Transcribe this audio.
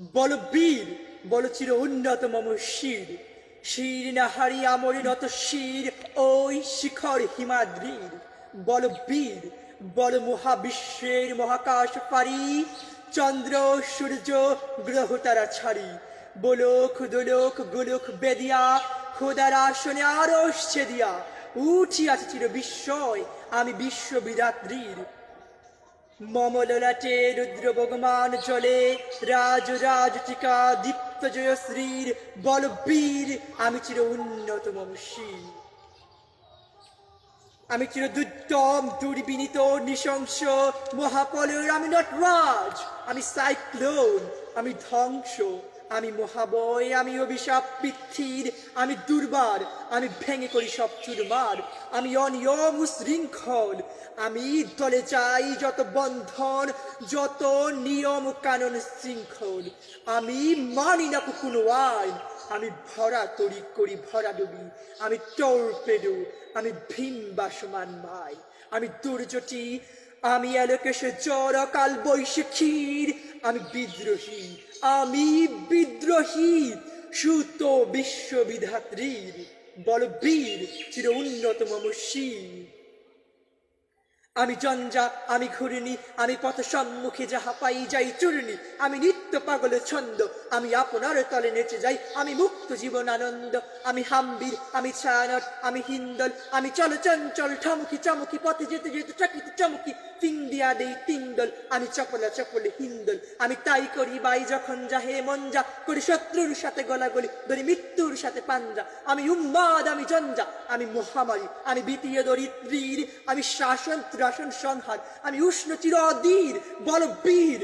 বল বীর, বল চির উন্নত মম শির। শির না হারি আমরি নত শির, ওই শিখর হিমাদ্রির। বল বীর, বল মহাবিশ্বের মহাকাশ পারি চন্দ্র, সূর্য, গ্রহ তারা ছাড়ি। বলোক, দোলক, গোলক বেদিয়া, খোদার আসনে আরস ছেদিয়া উঠিয়াছে চির বিস্ময়, আমি বিশ্ব মমললাটে রুদ্র ভগবান চলে। রাজ রাজ টিকা দীপ্ত জয়শ্রীর বলবীর। আমি চির উন্নত মমশীর আমি চির দুর্দম দুর্বিনীত, নৃশংস, মহাপলের আমি নটরাজ, আমি সাইক্লোন, আমি ধ্বংস, আমি মহাবয়, আমি অভিশাপ পৃথির আমি দুর্বার, আমি ভেঙে করি সব চুরমার, আমি অনিয়ম শৃঙ্খল, আমি দলে চাই যত বন্ধন, যত নিয়ম কানন শৃঙ্খল, আমি মানি না কোনো আইন আমি ভরা তরি করি, ভরা ডুবি। আমি টর্পেডো আমি ভীম বাসমান মাই আমি দুর্যটি আমি এলোকেশ জ্বর কাল বৈশাখীর আমি বিদ্রোহী আমি বিদ্রোহী, সুত বিশ্ববিধাত্রীর। বলবীর, চির উন্নত মম শির আমি জঞ্জা আমি ঘুরিনি আমি পথ সম্মুখে যাহা পাই যাই চূর্ণি। আমি নিত্য পাগল ছন্দ, আমি আপনার তলে নেচে যাই, আমি মুক্ত জীবন আনন্দ। আমি হাম্বির, আমি ছায়ানট, আমি হিন্দল, আমি চল চঞ্চল ঠমকি চমকি, পথে যেতে যেতে চকিত চমকি দিয়া দেই তিনদল, আমি চপলা চপলে হিন্দল। আমি তাই করি বাই যখন যা হে মন যা, করি শত্রুর সাথে গলাগলি, ধরি মৃত্যুর সাথে পাঞ্জা। আমি উম্মাদ, আমি জঞ্জা, আমি মহামারী, আমি বিতীয় দরিদ্রীর, আমি শাসন, ত্রাসন, সংহার। আমি উষ্ণ চির অধীর বল বীর